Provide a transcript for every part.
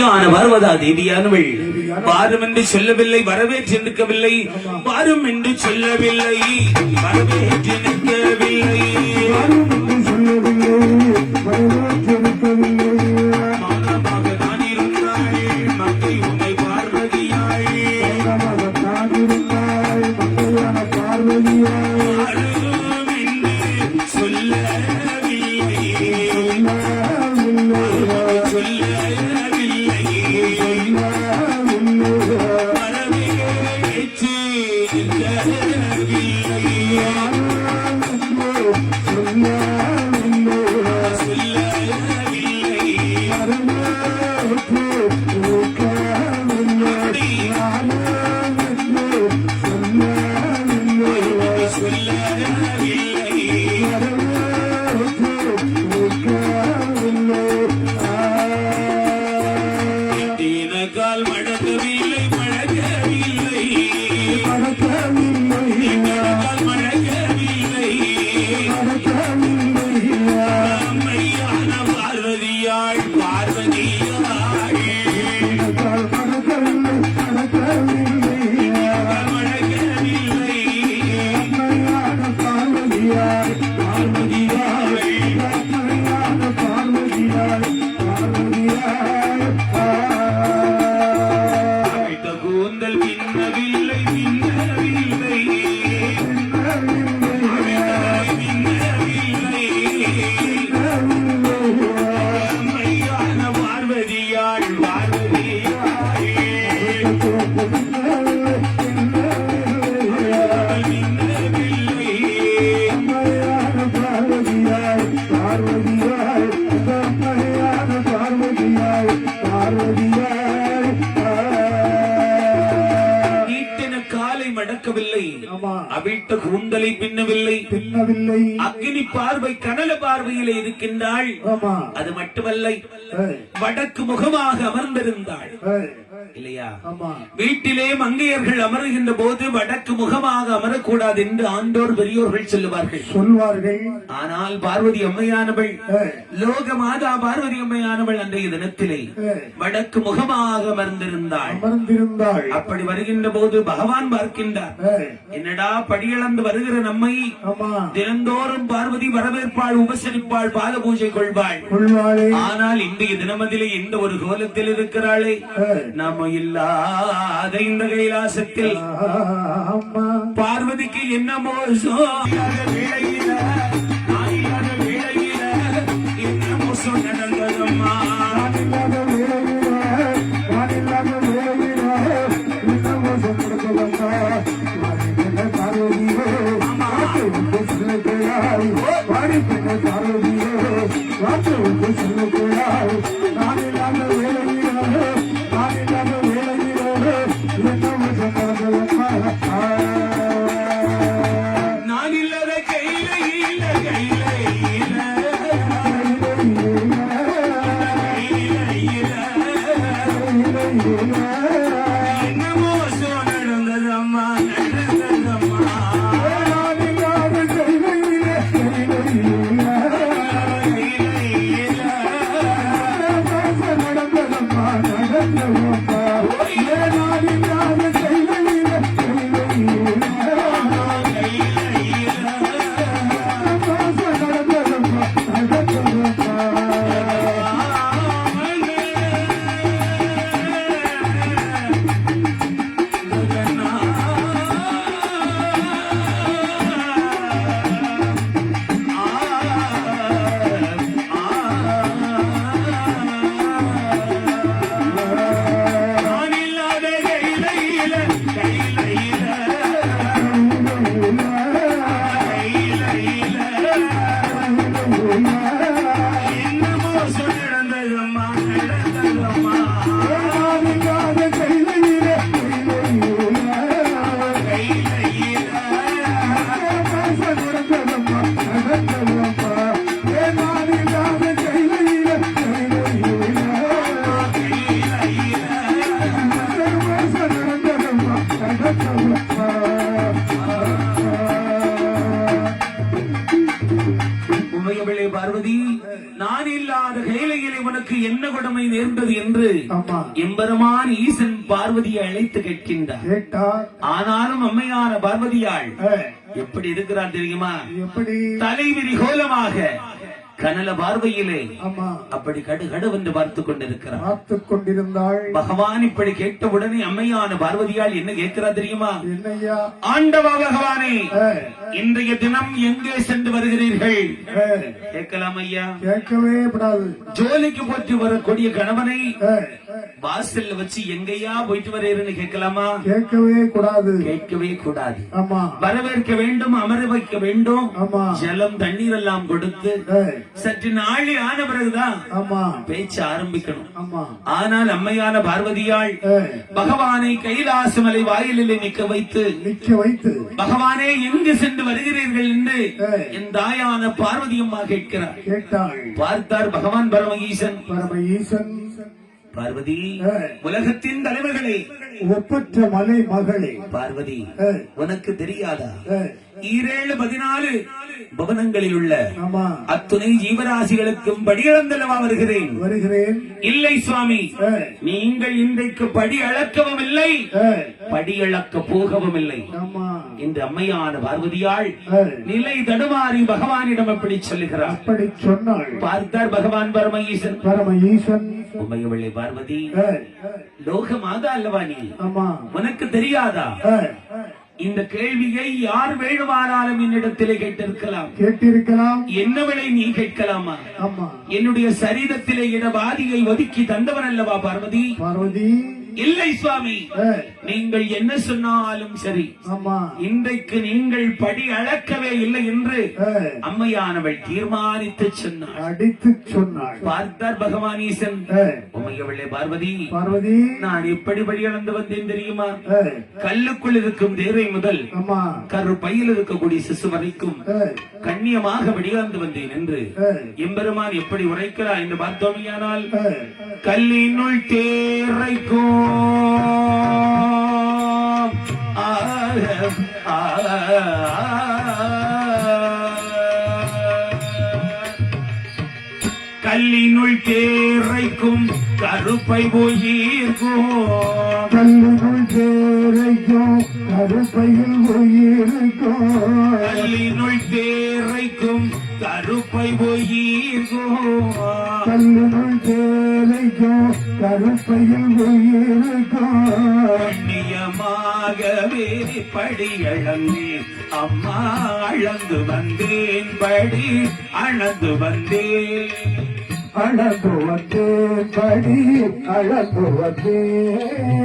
ஆன பார்வதா தேவியானவள். வாரும் என்று சொல்லவில்லை வரவேற்று நிற்கவில்லை. வாரும் என்று சொல்லவில்லை வரவேற்று நிற்கவில்லை. பார்வதியாள் பார்வதியாள் ஆமா. அவிழ்த்த கூந்தலை பின்னவில்லை. பின்னவில்லை. அக்னி பார்வை கனல பார்வையிலே இருக்கின்றாள். அது மட்டுமல்ல வடக்கு முகமாக அமர்ந்திருந்தாள். இல்லையா? வீட்டிலே மங்கையர்கள் அமருகின்ற போது வடக்கு முகமாக அமரக்கூடாது என்று ஆண்டோர் பெரியோர்கள் சொல்லுவார்கள். சொல்வார்கள். ஆனால் பார்வதி அம்மையானவள் லோக மாதா பார்வதி அம்மையானவள் அன்றைய தினத்திலே வடக்கு முகமாக அமர்ந்திருந்தாள். அமர்ந்திருந்தாள். அப்படி வருகின்ற போது பகவான் பார்க்கின்றார். என்னடா படியிழந்து வருகிற நம்மை? தினந்தோறும் பார்வதி வரவேற்பாள் உபசரிப்பாள் பாத பூஜை கொள்வாள். ஆனால் இன்றைய தினமதிலே எந்த ஒரு கோலத்தில் இருக்கிறாளே. ஏய், நாம இல்லாத இந்த கைலாசத்தில் ஆமா. பார்வதிக்கு என்ன மோசம்? இல்ல பார்வதி நான் இல்லாத கைலையிலே உனக்கு என்ன கொடுமை நேர்ந்தது என்று எம்பெருமான் ஈசன் பார்வதியை அழைத்து கேட்கின்றார். ஆனாலும் அம்மையான பார்வதியாள் எப்படி இருக்கிறார் தெரியுமா? தலைவிரி கோலமாக கனல பார்வையிலே அப்படி கடுகடுவென்று பார்த்து கொண்டிருக்கிறார். பார்த்து கொண்டிருந்தாள். பகவான் இப்படி கேட்டவுடனே அம்மையான பார்வதியாள் என்ன கேட்கிறா தெரியுமா? ஆண்டவா பகவானே இன்றைய தினம் எங்கே சென்று வருகிறீர்கள்? கேட்கலாம் ஐயா. கேட்கவே கூடாது ஜோலிக்கு போட்டு வரக்கூடிய கணவனை வாசல்ல வச்சு எங்கேயா போயிட்டு வரேன்னு கேட்கலாமா? கேட்கவே கூடாது. கேட்கவே கூடாது. ஆமா. வரவேற்க வேண்டும் அமர வைக்க வேண்டும். ஆமா. ஜலம் தண்ணீர் எல்லாம் கொடுத்து சற்று நாளி ஆன பிறகுதான் ஆமா. பேச்சு ஆரம்பிக்கணும். ஆமா. ஆனால் அம்மையான பார்வதியாள் பகவானை கைலாசமலை வாயிலிலே நிற்க வைத்து நிக்க வைத்து. பகவானே எங்கு சென்று வருகிறீர்கள் என்று. என் தாயான பார்வதி அம்மா கேட்கிறார். கேட்டாள். பார்த்தார் பகவான் பரம பரம ஈசன் பார்வதி. உலகத்தின் தலைவர்களே. ஒப்பற்ற மலை மகளே. பார்வதி உனக்கு தெரியாதா? ஈரேழு பதினாலு பவனங்களில் உள்ள அத்துணை ஜீவராசிகளுக்கும் படியளந்தல்லவா வருகிறேன். வருகிறேன். இல்லை சுவாமி நீங்கள் இன்றைக்கு படி அளக்கவும் இல்லை படி அளக்க போகவும் இல்லை. இந்த அம்மையான பார்வதியாள் நிலை தடுமாறி பகவானிடம் எப்படி சொல்லுகிறார். அப்படி சொன்னாள். பார்த்தார் பகவான் பரம ஈசன். பரம ஈசன். உமையவள்ளி பார்வதி. லோக மாதா அல்லவா நீ? உனக்கு தெரியாதா? இந்த கேள்வியை யார் வேணுமானாலும் என்னிடத்திலே கேட்டிருக்கலாம். கேட்டிருக்கலாம். என்னவளை நீ கேட்கலாமா? என்னுடைய சரீரத்திலே இடபாதியை ஒதுக்கி தந்தவன் அல்லவா பார்வதி? பார்வதி. இல்லை சுவாமி. நீங்கள் என்ன சொன்னாலும் சரி. ஆமா. இன்றைக்கு நீங்கள் படி அளக்கவே இல்லை என்று அம்மையானவள் தீர்மானித்து சொன்னாள். அடித்து சொன்னாள். பார்த்தார் பகவான் ஈசன் ஏ, உமையவளே பார்வதி பார்வதி. நான் எப்படி படி அளந்து வந்தேன் தெரியுமா? கல்லுக்குள் இருக்கும் தேரை முதல் கரு பையில் இருக்கக்கூடிய சிசு வரைக்கும் கண்ணியமாக வெளியாந்து வந்தேன் என்று எம்பெருமான் எப்படி உரைக்கிறார் என்று பார்த்தோமையானால் கல்லினுள் தேரைக்கும். கல்லினுள் தேரைக்கும் கருப்பை உயிர்க்கும் கல்லினுள் சேரைக்கும் கருப்பையில் உயிருக்கும் கல்லினுள் தேரைக்கும் கருப்பை கல்லினுள் சேரைக்கும் கருப்பையில் உயிருக்கும் கண்ணியமாகவே படி அளந்தேன் அம்மா அளந்து வந்தேன் படி அளந்து வந்தேன் அளந்து வந்தேன் படி அளந்து வந்தேன்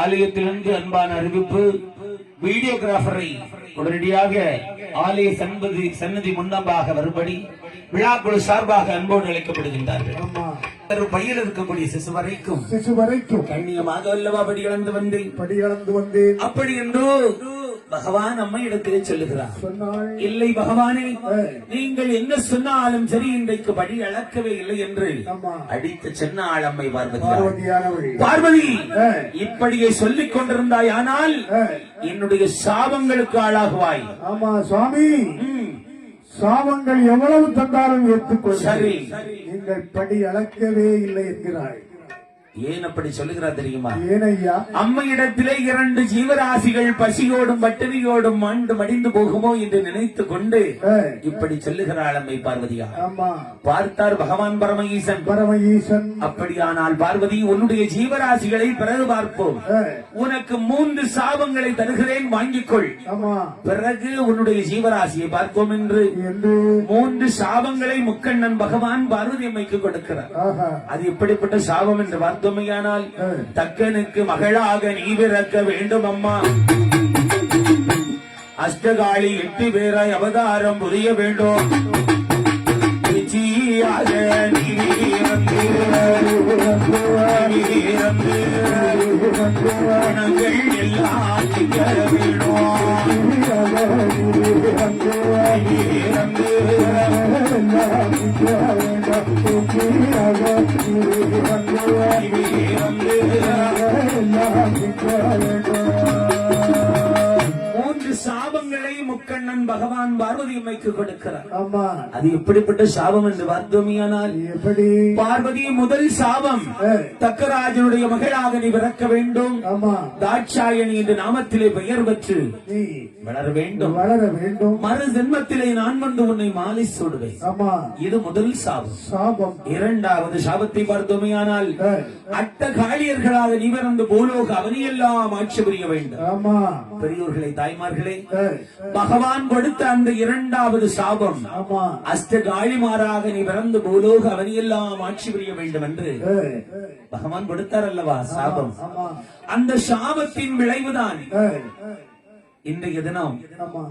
ஆலயத்திலிருந்து அன்பான அறிவிப்பு வீடியோகிராஃபரை உடனடியாக ஆலய சன்பதி சன்னதி முன்னம்பாக வரும்படி விழாக்குழு சார்பாக அன்போடு அழைக்கப்படுகின்றார்கள். பையில் இருக்கக்கூடிய சிசு வரைக்கும் சிசு வரைக்கும் கண்ணியமாக அல்லவா படி இழந்து வந்தேன். படி அளந்து வந்தேன். அப்படி என்று பகவான் அம்மை இடத்திலே சொல்லுகிறார். இல்லை பகவானே நீங்கள் என்ன சொன்னாலும் சரி இன்றைக்கு படி அளக்கவே இல்லை என்று அடித்து சொன்னாள் அம்மை பார்வதி. பார்வதி இப்படியே சொல்லிக் கொண்டிருந்தாய் ஆனால் என்னுடைய சாபங்களுக்கு ஆளாகுவாய். ஆமா சுவாமி. சாபங்கள் எவ்வளவு தந்தாலும் ஏற்றுக்கொள் சரி. நீங்கள் படி அளக்கவே இல்லை என்கிறாள் ஏன் அப்படி சொல்லுகிறார் தெரியுமா? ஏனையா? அம்மையிடத்திலே இரண்டு ஜீவராசிகள் பசியோடும் பட்டினியோடும் ஆண்டு மடிந்து போகுமோ என்று நினைத்துக் கொண்டு இப்படி சொல்லுகிறாள் அம்மை பார்வதியா. பார்த்தார் பகவான் பரம ஈசன் பரம ஈசன் அப்படியானால் பார்வதி உன்னுடைய ஜீவராசிகளை பிறகு பார்ப்போம். உனக்கு மூன்று சாபங்களை தருகிறேன் வாங்கிக்கொள். பிறகு உன்னுடைய ஜீவராசியை பார்ப்போம் என்று. மூன்று சாபங்களை முக்கண்ணன் பகவான் பார்வதி அம்மைக்கு கொடுக்கிறார். அது எப்படிப்பட்ட சாபம் என்று பார்த்தோமையானால் தக்கனுக்கு மகளாக நீ பிறக்க வேண்டும் அம்மா அஷ்டகாளி எட்டு பேராய் அவதாரம் புரிய வேண்டும். நிச்சயாக நீ இறந்து, நீ குணங்கள் எல்லாம் திங்க வேணும். நீ முக்கண்ணன் பகவான் பார்வதி அம்மைக்கு கொடுக்கிறார். ஆமா. அது எப்படிப்பட்ட சாபம் என்று பார்த்தோமியானால் எப்படி? பார்வதி முதல் சாபம் தக்கராஜனுடைய மகளாக நீ பிறக்க வேண்டும். ஆமா. தாட்சாயணி என்ற நாமத்திலே பெயர் பெற்று வளர வேண்டும். வளர வேண்டும். மறு ஜென்மத்திலே நான் வந்து உன்னை மாலை சூடுவேன். ஆமா. இது முதல் சாபம். சாபம். இரண்டாவது சாபத்தை பார்த்தோமேயானால் ஏ, அட்ட காளியர்களாக நீ பிறந்து பூலோக அவனியெல்லாம் ஆட்சி புரிய வேண்டும். ஆமா. பெரியோர்களே தாய்மார்களே ஏ, பகவான் கொடுத்த அந்த இரண்டாவது சாபம். அஷ்ட காளிமாராக நீ பிறந்து பூலோக அவனியெல்லாம் ஆட்சி புரிய வேண்டும் என்று பகவான் கொடுத்தார் அல்லவா சாபம்? அந்த சாபத்தின் விளைவுதான் இன்றைய தினம்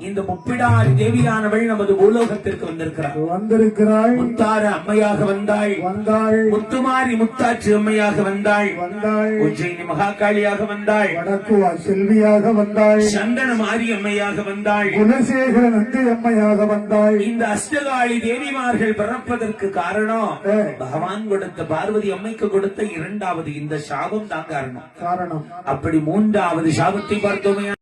இந்த முப்பிடாரி தேவியானவள் நமது பூலோகத்திற்கு வந்திருக்கிறார். வந்திருக்கிறாள் முத்தார அம்மையாக வந்தாள் வந்தாள் முத்துமாரி முத்தாற்று அம்மையாக வந்தாள் வந்தாள் உஜ்ஜயினி மகாகாளியாக வந்தாள் வடக்கு செல்வியாக வந்தாள் சந்தன மாரி அம்மையாக வந்தாள் குலசேகர நந்தி அம்மையாக வந்தாள் இந்த அஷ்டகாளி தேவிமார்கள் பிறப்பதற்கு காரணம் பகவான் கொடுத்த பார்வதி அம்மைக்கு கொடுத்த இரண்டாவது இந்த சாபம் தான் காரணம். காரணம். அப்படி மூன்றாவது சாபத்தை பார்த்தோமே